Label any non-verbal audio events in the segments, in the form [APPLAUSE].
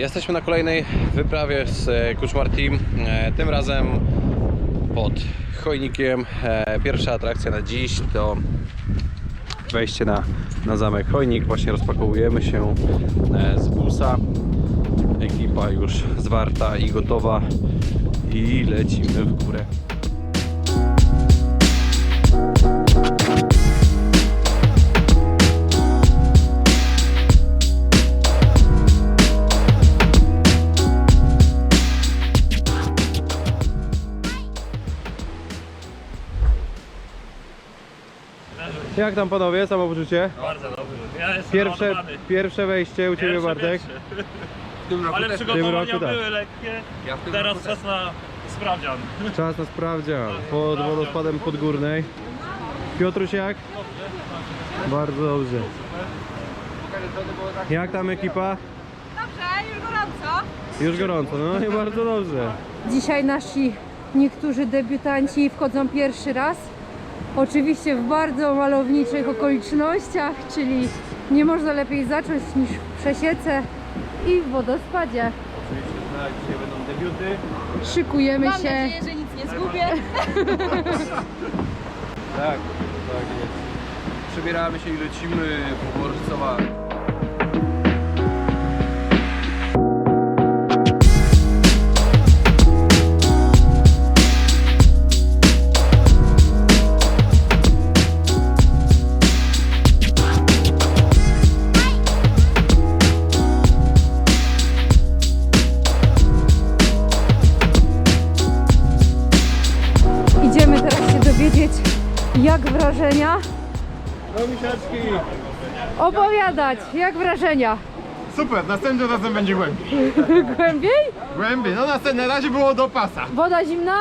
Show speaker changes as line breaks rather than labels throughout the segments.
Jesteśmy na kolejnej wyprawie z e, Kuczmar Team. E, Tym razem pod Chojnikiem. E, Pierwsza atrakcja na dziś to wejście na, na zamek Chojnik. Właśnie rozpakowujemy się z busa. Ekipa już zwarta i gotowa. I lecimy w górę. Jak tam panowie, samopoczucie?
Bardzo dobrze. Ja jestem
Pierwsze,
naładowany.
pierwsze wejście u Ciebie
Pierwsze,
Bartek.
pierwsze. Ale przygotowania
W tym roku tak.
były lekkie. Teraz czas na sprawdzian.
Czas na sprawdzian pod wodospadem Podgórnej. Piotruś jak? Bardzo dobrze. Jak tam ekipa?
Dobrze, już gorąco.
Już gorąco, no i bardzo dobrze.
Dzisiaj nasi niektórzy debiutanci wchodzą pierwszy raz. Oczywiście w bardzo malowniczych okolicznościach, czyli nie można lepiej zacząć niż w przesiece i w wodospadzie.
Oczywiście tak, dzisiaj będą debiuty.
Szykujemy
Mam
się.
nadzieję, że nic nie zgubię.
Tak, tak jest. Przebieramy się i lecimy po Morzycowa.
Jak wrażenia.
No misiaczki!
Opowiadać, jak wrażenia.
Super, następnym razem będzie głębiej. [LAUGHS]
Głębiej?
Głębiej, no następnym razie było do pasa.
Woda zimna?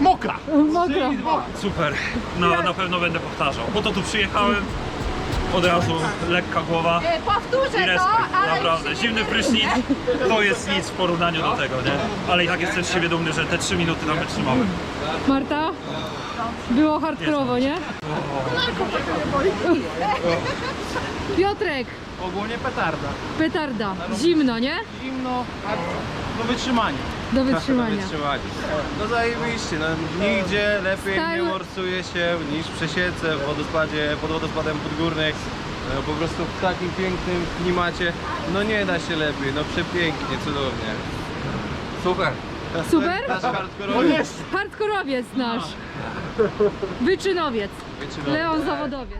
Mokra!
Mokra.
Super. No na pewno będę powtarzał. Po to tu przyjechałem. Od razu lekka głowa
E, Powtórzę
i
to,
respekt.
ale
Naprawdę. Zimny prysznic to jest nic w porównaniu do tego, nie? Ale i tak jestem z siebie dumny, że te 3 minuty tam wytrzymałem.
Marta? Było hardkorowo, nie? Piotrek,
Ogólnie petarda.
petarda. Zimno, nie?
Zimno, a do wytrzymania.
Do wytrzymania. [LAUGHS]
Wytrzymali. No zajebiście, no nigdzie lepiej
Stały-
nie morsuje się niż w Przesiece, w wodospadzie, pod wodospadem Podgórnych. No, po prostu w takim pięknym klimacie, no nie da się lepiej, no przepięknie, cudownie. Super.
Super?
Nasz hardkorowiec.
Hardkorowiec nasz. Wyczynowiec.
Wyczynowiec.
Leon Zawodowiec.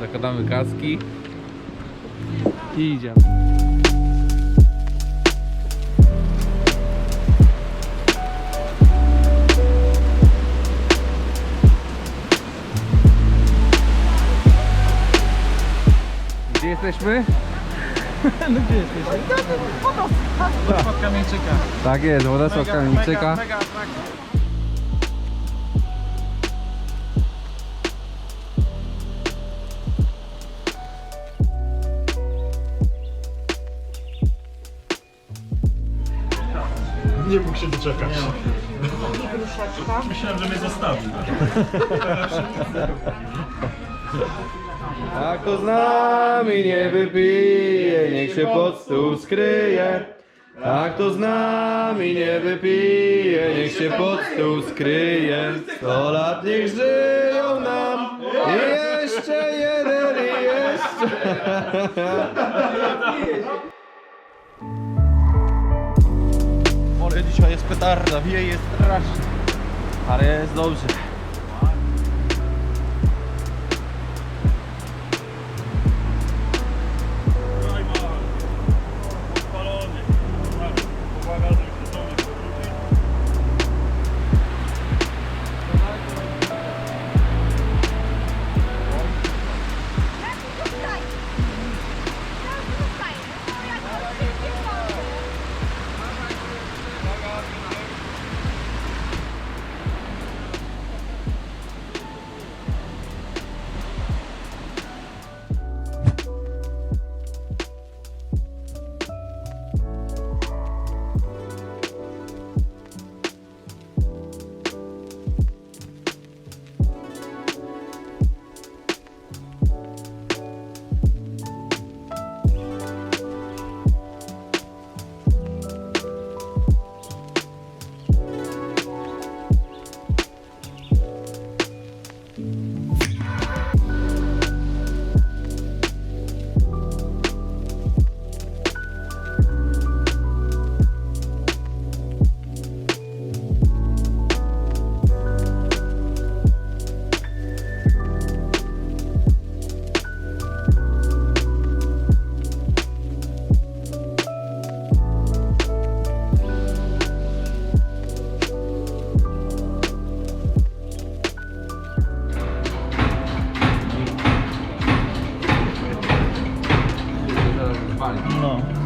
Zakładamy kaski i idziemy. Gdzie jesteśmy? [LAUGHS]
Pod kamieńczyka.
Tak jest, Władysław Kamieńczyka.
Mega atrakcja. Nie mógł się doczekać.
Myślałem, że mnie zostawił. [LAUGHS]
A kto z nami nie wypije, niech się pod stół skryje. A kto z nami nie wypije, niech się pod stół skryje. Sto lat niech żyją nam i jeszcze jeden i jeszcze.
Ale dzisiaj jest petarda, wieje strasznie.
Ale jest dobrze.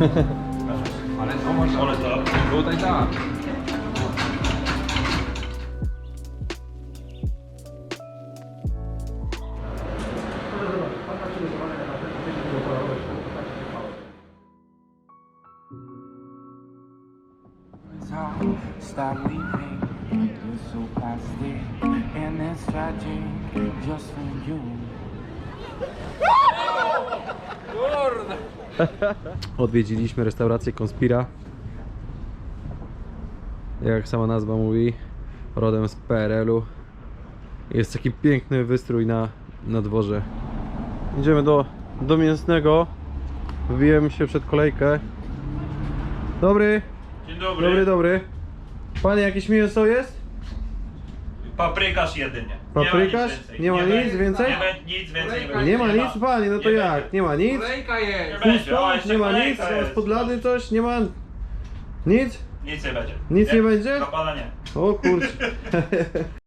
Ale może.
Ale to...
Tutaj tak.
Start leaving, you're so plastic, and it's tragic just for you.
Odwiedziliśmy restaurację Konspira. Jak sama nazwa mówi, rodem z PRL-u. Jest taki piękny wystrój na, na dworze. Idziemy do, do mięsnego. Wbijemy się przed kolejkę. Dobry,
Dzień dobry.
dobry, dobry. Panie, jakieś mięso jest?
Paprykarz jedynie.
Paprykarz?
Nie ma nic więcej.
Nie ma nic więcej?
Nie nie
Nie ma nic, panie, no to
Nie
jak?
będzie.
Nie ma nic?
Kolejka jest.
będzie,
Pusto?
jeszcze
Nie ma nic?
kolejka jest.
Spodlany coś? Nie ma? Nic?
Nic nie będzie.
Nic nie będzie?
Dla pana nie.
O kurczę. [LAUGHS]